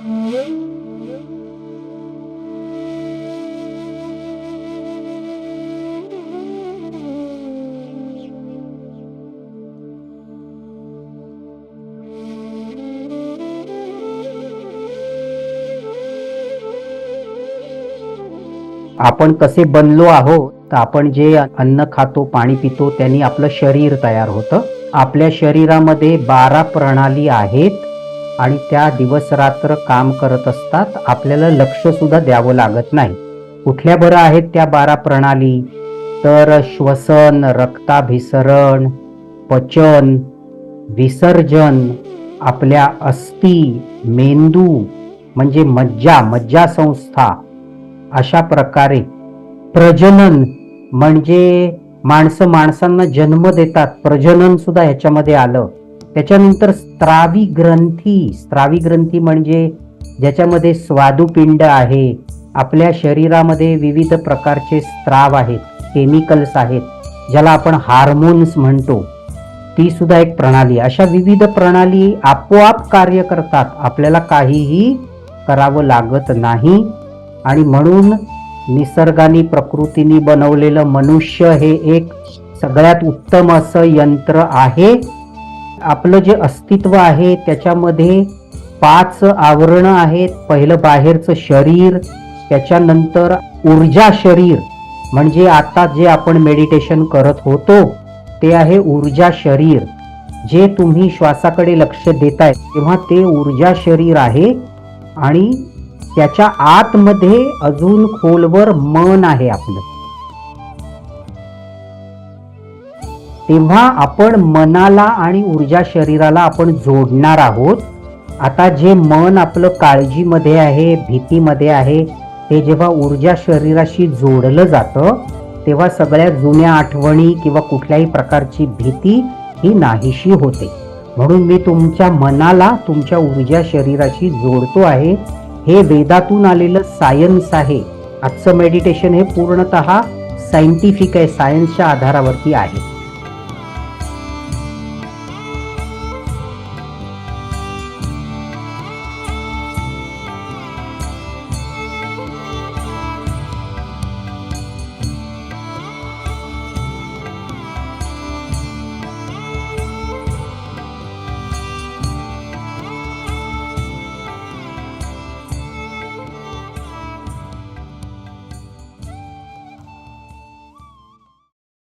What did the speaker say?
आपण कसे बनलो आहोत तर आपण जे अन्न खातो पाणी पितो त्यांनी आपलं शरीर तयार होतं. आपल्या शरीरामध्ये बारा प्रणाली आहेत. आणि त्या दिवस रात्र काम करत असतात आपल्याला लक्ष सुद्धा द्यावं लागत नाही. कुठल्या बरं आहेत त्या बारा प्रणाली? तर श्वसन रक्ताभिसरण पचन विसर्जन आपल्या अस्थी मेंदू म्हणजे मज्जा मज्जा संस्था अशा प्रकारे. प्रजनन म्हणजे माणसं माणसांना जन्म देतात प्रजनन सुद्धा ह्याच्यामध्ये आलं. त्याच्यानंतर स्त्रावी ग्रंथी स्त्रावी ग्रंथी म्हणजे ज्याच्यामध्ये स्वादुपिंड आहे. आपल्या शरीरामध्ये विविध प्रकारचे स्त्राव आहेत. केमिकल्स आहेत. ज्याला आपण हार्मोन्स म्हणतो. ती सुद्धा एक प्रणाली. अशा विविध प्रणाली आपोआप कार्य करतात. आपल्याला काहीही करावं लागत नाही. आणि म्हणून निसर्गाने प्रकृतीने बनवलेलं मनुष्य हे एक सगळ्यात उत्तम असं यंत्र आहे. आपलं जे अस्तित्व आहे त्याच्यामध्ये पाच आवरणं आहेत. पहिलं बाहेरचं शरीर त्याच्यानंतर ऊर्जा शरीर. म्हणजे आता जे आपण मेडिटेशन करत होतो ते आहे ऊर्जा शरीर. जे तुम्ही श्वासाकडे लक्ष देताय तेव्हा ते ऊर्जा शरीर आहे. आणि त्याच्या आतमध्ये अजून खोलवर मन आहे आपलं. तेव्हा आपण मनाला आणि ऊर्जा शरीराला आपण जोडणार आहोत. आता जे मन आपलं काळजीमध्ये आहे भीतीमध्ये आहे ते जेव्हा ऊर्जा शरीराशी जोडलं जातं तेव्हा सगळ्या जुन्या आठवणी किंवा कुठल्याही प्रकारची भीती ही नाहीशी होते. म्हणून मी तुमच्या मनाला तुमच्या ऊर्जा शरीराशी जोडतो आहे. हे वेदातून आलेलं सायन्स आहे. आजचं मेडिटेशन हे पूर्णत सायंटिफिक आहे सायन्सच्या आधारावरती आहे.